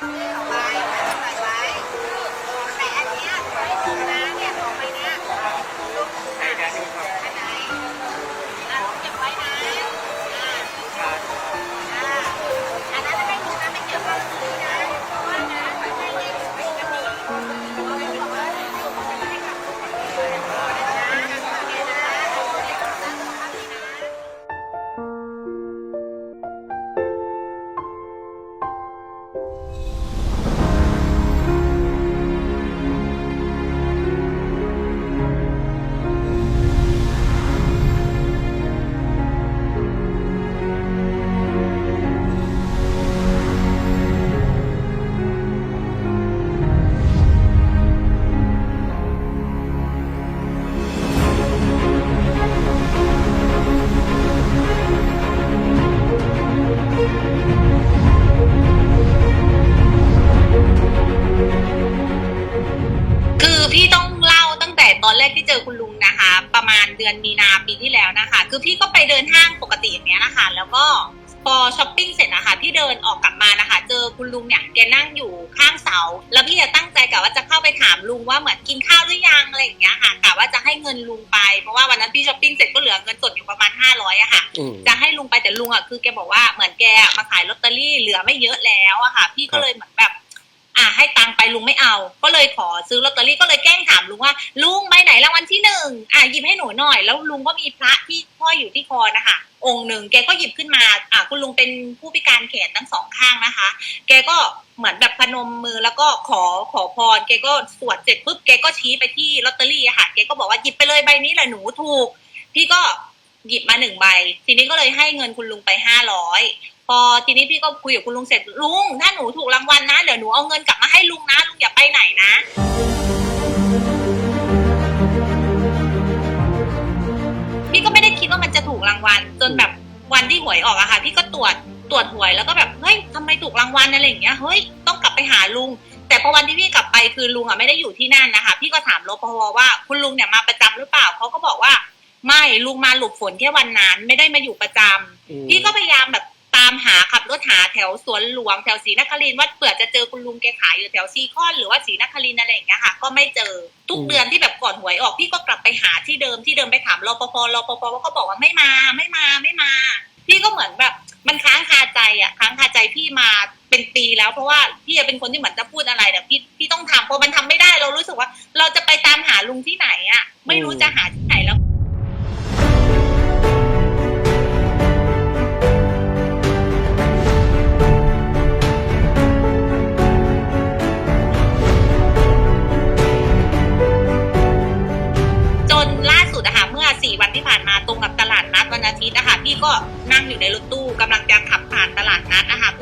เแต่ตอนแรกที่เจอคุณลุงนะคะ ประมาณเดือนมีนาปีที่แล้วนะคะ คือพี่ก็ไปเดินห้างปกติอย่างเงี้ยนะคะ แล้วก็พอช้อปปิ้งเสร็จนะคะพี่เดินออกกลับมานะคะ เจอคุณลุงเนี่ยแกนั่งอยู่ข้างเสา แล้วพี่จะตั้งใจกะว่าจะเข้าไปถามลุงว่าเหมือนกินข้าวหรือยังอะไรอย่างเงี้ยค่ะกะว่าจะให้เงินลุงไปเพราะว่าวันนั้นพี่ช้อปปิ้งเสร็จก็เหลือเงินสดอยู่ประมาณ500อะค่ะอืมจะให้ลุงไปแต่ลุงอะคือแกบอกว่าเหมือนแกอะมาขายลอตเตอรี่เหลือไม่เยอะแล้วอะค่ะ พี่ก็เลยเหมือนแบบ อะให้ตังไปลุงไม่เอา ก็เลยขอซื้อลอตเตอรี่ก็เลยแกล้งถามลุงว่า ลุงใบไหนรางวัลที่หนึ่งอะหยิบให้หนูหน่อย แล้วลุงก็มีพระที่ห้อยอยู่ที่คอนะคะองค์หนึ่งแกก็หยิบขึ้นมาอะคุณลุงเป็นผู้พิการแขนทั้งสองข้างนะคะ แกก็เหมือนแบบพนมมือแล้วก็ขอขอพร แกก็สวดเสร็จปุ๊บแกก็ชี้ไปที่ลอตเตอรี่ค่ะแกก็บอกว่าหยิบไปเลยใบนี้แหละหนูถูก พี่ก็หยิบมาหนึ่งใบ ทีนี้ก็เลยให้เงินคุณลุงไปห้าร้อย พอทีนี้พี่ก็คุยกับคุณลุงเสร็จลุง ถ้าหนูถูกรางวัลนะเดี๋ยวหนูเอาเงินกลับมาให้ลุงนะลุงอย่าไปไหนนะ พี่ก็ไม่ได้คิดว่ามันจะถูกรางวัลจนแบบวันที่หวยออกอะค่ะ พี่ก็ตรวจตรวจหวยแล้วก็แบบเฮ้ยทำไมถูกรางวัลอะไรอย่างเงี้ยเฮ้ยต้องกลับไปหาลุง แต่พอวันที่พี่กลับไปคือลุงอะไม่ได้อยู่ที่นั่นนะคะพี่ก็ถามรปภว่าคุณลุงเนี่ยมาประจำหรือเปล่าเขาก็บอกว่า ไม่ลุงมาหลบฝนแค่วันนั้นไม่ได้มาอยู่ประจำอืมพี่ก็พยายามแบบ ตามหาขับรถหาแถวสวนหลวงแถวศรีนครินว่าเผื่อจะเจอคุณลุงแกขายอยู่แถวซีคอนหรือว่าศรีนครินอะไรอย่างเงี้ยค่ะ ก็ไม่เจอทุกเดือนที่แบบก่อนหวยออกพี่ก็กลับไปหาที่เดิมที่เดิมไปถามรปภรปภก็บอกว่าไม่มาไม่มาไม่มา พี่ก็เหมือนแบบมันค้างคาใจอะค้างคาใจพี่มาเป็นปีแล้วเพราะว่าพี่เป็นคนที่เหมือนจะพูดอะไรแต่พี่พี่ต้องทำเพราะมันทำไม่ได้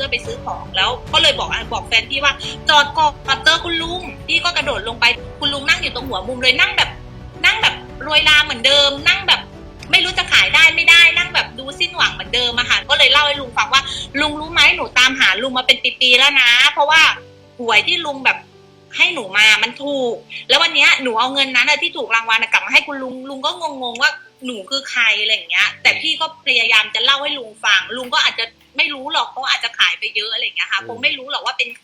ื่อไปซื้อของแล้วก็เลยบอกบอกแฟนพี่ว่า จอดก่อนเจอคุณลุงพี่ก็กระโดดลงไปคุณลุงนั่งอยู่ตรงหัวมุมเลยนั่งแบบ นั่งแบบรวยลาเหมือนเดิม นั่งแบบไม่รู้จะขายได้ไม่ได้นั่งแบบดูสิ้นหวังเหมือนเดิมอะค่ะก็เลยเล่าให้ลุงฟังว่า ลุงรู้ไหมหนูตามหาลุงมาเป็นปีๆแล้วนะ เพราะว่าหวยที่ลุงแบบ ให้หนูมามันถูก แล้ววันเนี้ยหนูเอาเงินนั้นอะที่ถูกรางวัลอะกลับมาให้คุณลุงลุงก็งงๆว่าหนูคือใครอะไรอย่างเงี้ย แต่พี่ก็พยายามจะเล่าให้ลุงฟัง ลุงก็อาจจะไม่รู้หรอกเขาอาจจะขายไปเยอะอะไรอย่างเงี้ยค่ะคงไม่รู้หรอกว่าเป็นใค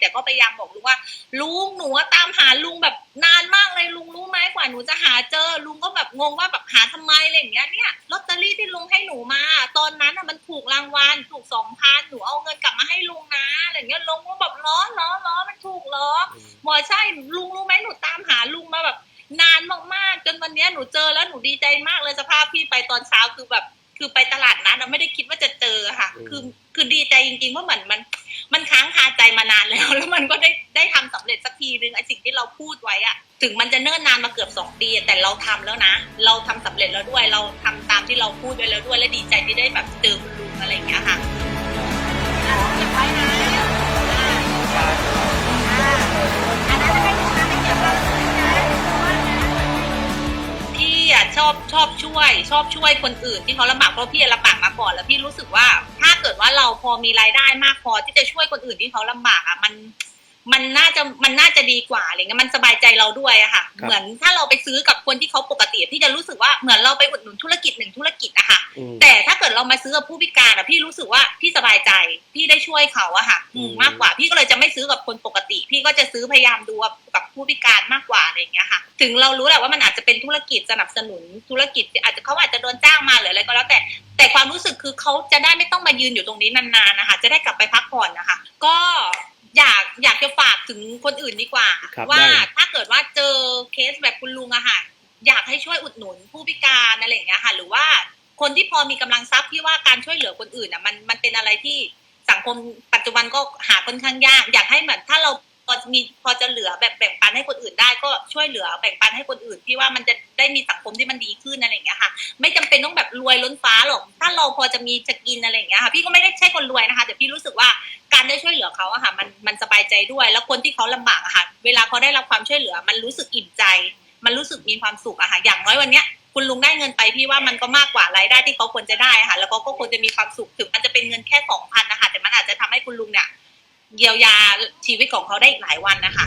แต่ก็พยายามบอกลุงว่า ลุงหนูอะตามหาลุงแบบนานมากเลยลุงรู้ไหมกว่าหนูจะหาเจอ ลุงก็แบบงงว่าแบบหาทำไมอะไรอย่างเงี้ยเนี่ยลอตเตอรี่ที่ลุงให้หนูมา ตอนนั้นอะมันถูกรางวัลถูกสองพันหนูเอาเงินกลับมาให้ลุงนะอะไรอย่างเงี้ยลุงก็แบบล้อล้อล้อมันถูกล้อหมอใช่ลุงรู้ไหมหนูตามหาลุงมาแบบ นานมากๆ จนวันเนี้ยหนูเจอแล้วหนูดีใจมากเลยสภาพพี่ไปตอนเช้าคือแบบคือไปตลาดนัดอะไม่ได้คิดว่าจะเจอค่ะอืมคือคือดีใจจริงๆเพราะเหมือนมัน มันค้างคาใจมานานแล้ว แล้วมันก็ได้ได้ทำสำเร็จสักทีนึงไอ้สิ่งที่เราพูดไว้อะถึงมันจะเนิ่นนานมาเกือบสองปีแต่เราทำแล้วนะ เราทำสำเร็จแล้วด้วย เราทำตามที่เราพูดไว้แล้วด้วย และดีใจที่ได้แบบเจอคุณลุงอะไรอย่างเงี้ยค่ะ อบชอบช่วย ชอบช่วยคนอื่นที่เขาลำบากเพราะพี่ลำบากมาก่อนแล้วพี่รู้สึกว่า ถ้าเกิดว่าเราพอมีรายได้มากพอที่จะช่วยคนอื่นที่เขาลำบากอะมัน มันน่าจะมันน่าจะดีกว่าอะไรเงี้ยมันสบายใจเราด้วยอะค่ะครับเหมือนถ้าเราไปซื้อกับคนที่เขาปกติพี่จะรู้สึกว่าเหมือนเราไปอุดหนุนธุรกิจหนึ่งธุรกิจอะค่ะอืมแต่ถ้าเกิดเรามาซื้อกับผู้พิการอะพี่รู้สึกว่าพี่สบายใจพี่ได้ช่วยเขาอะค่ะอืมอืมมากกว่าพี่ก็เลยจะไม่ซื้อกับคนปกติ พี่ก็จะซื้อพยายามดูกับผู้พิการมากกว่าอะไรอย่างเงี้ยค่ะ ถึงเรารู้แหละว่ามันอาจจะเป็นธุรกิจสนับสนุนธุรกิจ อาจจะเขาอาจจะโดนจ้างมาหรืออะไรก็แล้วแต่แต่ความรู้สึกคือเขาจะได้ไม่ต้องมายืนอยู่ตรงนี้นานๆนะคะ จะได้กลับไปพักผ่อนนะคะ ก็ อยากอยากจะฝากถึงคนอื่นดีกว่า ครับว่าได้ ถ้าเกิดว่าเจอเคสแบบคุณลุงอะค่ะอยากให้ช่วยอุดหนุนผู้พิการอะไรอย่างเงี้ยค่ะ หรือว่าคนที่พอมีกำลังทรัพย์ที่ว่าการช่วยเหลือคนอื่นอะมันมันเป็นอะไรที่สังคมปัจจุบันก็หาค่อนข้างยาก อยากให้เหมือนถ้าเรา พอมีพอจะเหลือแบบแบ่งปันให้คนอื่นได้ก็ช่วยเหลือแบ่งปันให้คนอื่นที่ว่ามันจะได้มีสังคมที่มันดีขึ้นอะไรอย่างเงี้ยค่ะไม่จำเป็นต้องแบบรวยล้นฟ้าหรอกถ้าเราพอจะมีจะกินอะไรอย่างเงี้ยค่ะพี่ก็ไม่ได้ใช่คนรวยนะคะแต่พี่รู้สึกว่าการได้ช่วยเหลือเขาอะค่ะมันมันสบายใจด้วย แล้วคนที่เขาลำบากอะค่ะ เวลาเขาได้รับความช่วยเหลือ มันรู้สึกอิ่มใจ มันรู้สึกมีความสุขอะค่ะอย่างน้อยวันเนี้ยคุณลุงได้เงินไปพี่ว่ามันก็มากกว่ารายได้ที่เขาควรจะได้ค่ะ แล้วก็ควรจะมีความสุขถึงมันจะเป็นเงินแค่สองพันนะคะแต่มันอาจจะทำให้คุณลุงเนี่ย เยียวยาชีวิตของเขาได้อีกหลายวันนะคะ